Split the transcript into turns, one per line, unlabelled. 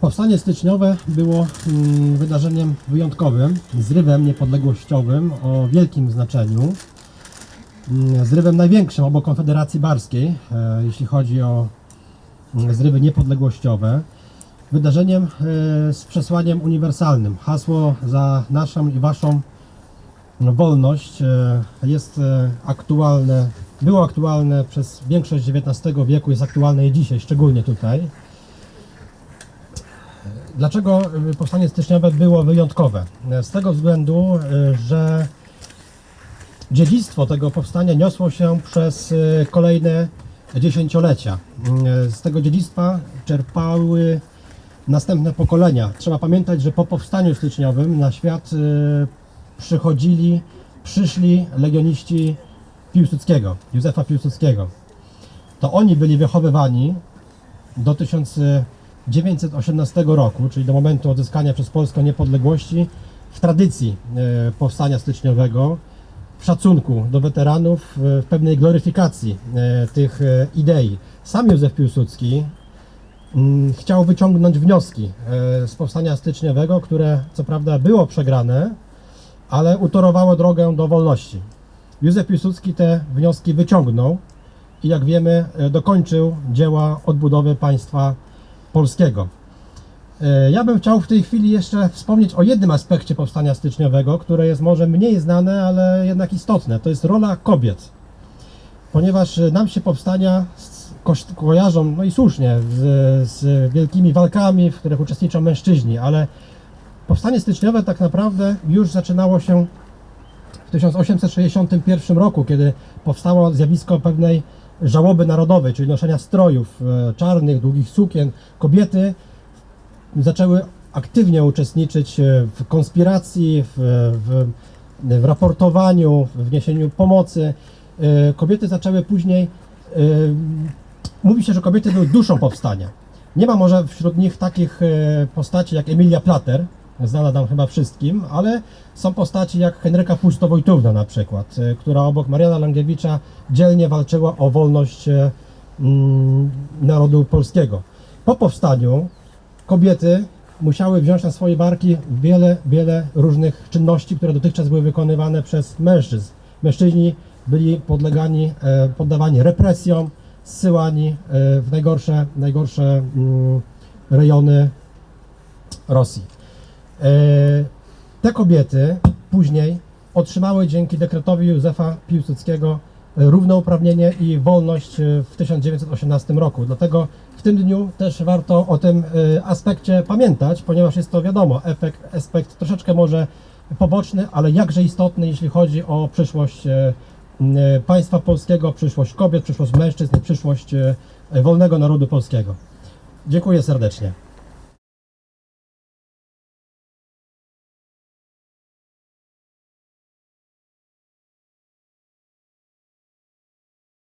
Powstanie styczniowe było mm, wydarzeniem wyjątkowym, zrywem niepodległościowym o wielkim znaczeniu. Mm, Zrywem największym obok Konfederacji Barskiej, e, jeśli chodzi o mm, zrywy niepodległościowe. Wydarzeniem e, z przesłaniem uniwersalnym. Hasło za naszą i waszą wolność e, jest aktualne, było aktualne przez większość XIX wieku, jest aktualne i dzisiaj, szczególnie tutaj. Dlaczego y, powstanie styczniowe było wyjątkowe? Z tego względu, y, że dziedzictwo tego powstania niosło się przez y, kolejne dziesięciolecia. Z tego dziedzictwa czerpały następne pokolenia. Trzeba pamiętać, że po powstaniu styczniowym na świat przychodzili, przyszli legioniści Piłsudskiego, Józefa Piłsudskiego. To oni byli wychowywani do 1918 roku, czyli do momentu odzyskania przez Polskę niepodległości, w tradycji e, powstania styczniowego, w szacunku do weteranów, e, w pewnej gloryfikacji e, tych idei. Sam Józef Piłsudski mm, chciał wyciągnąć wnioski z powstania styczniowego, które co prawda było przegrane, ale utorowało drogę do wolności. Józef Piłsudski te wnioski wyciągnął i jak wiemy dokończył dzieła odbudowy państwa polskiego. E, Ja bym chciał w tej chwili jeszcze wspomnieć o jednym aspekcie powstania styczniowego, które jest może mniej znane, ale jednak istotne. To jest rola kobiet. Ponieważ e, nam się powstania kojarzą, no i słusznie, z, z wielkimi walkami, w których uczestniczą mężczyźni, ale powstanie styczniowe tak naprawdę już zaczynało się w 1861 roku, kiedy powstało zjawisko pewnej żałoby narodowej, czyli noszenia strojów e, czarnych, długich sukien. Kobiety zaczęły aktywnie uczestniczyć e, w konspiracji, w, w, w raportowaniu, w wniesieniu pomocy. E, Kobiety zaczęły później. e, Mówi się, że kobiety były duszą powstania. Nie ma może wśród nich takich e, postaci jak Emilia Plater, znana nam chyba wszystkim, ale są postaci jak Henryka Pustowojtówna na przykład, e, która obok Mariana Langiewicza dzielnie walczyła o wolność e, mm, narodu polskiego. Po powstaniu kobiety musiały wziąć na swoje barki wiele, wiele różnych czynności, które dotychczas były wykonywane przez mężczyzn. Mężczyźni byli podlegani, e, poddawani represjom, zsyłani e, w najgorsze, najgorsze mm, rejony Rosji. E, Te kobiety później otrzymały dzięki dekretowi Józefa Piłsudskiego e, równouprawnienie i wolność e, w 1918 roku. Dlatego w tym dniu też warto o tym aspekcie pamiętać, ponieważ jest to wiadomo, efekt, aspekt troszeczkę może poboczny, ale jakże istotny, jeśli chodzi o przyszłość państwa polskiego, przyszłość kobiet, przyszłość mężczyzn, przyszłość wolnego narodu polskiego. Dziękuję serdecznie.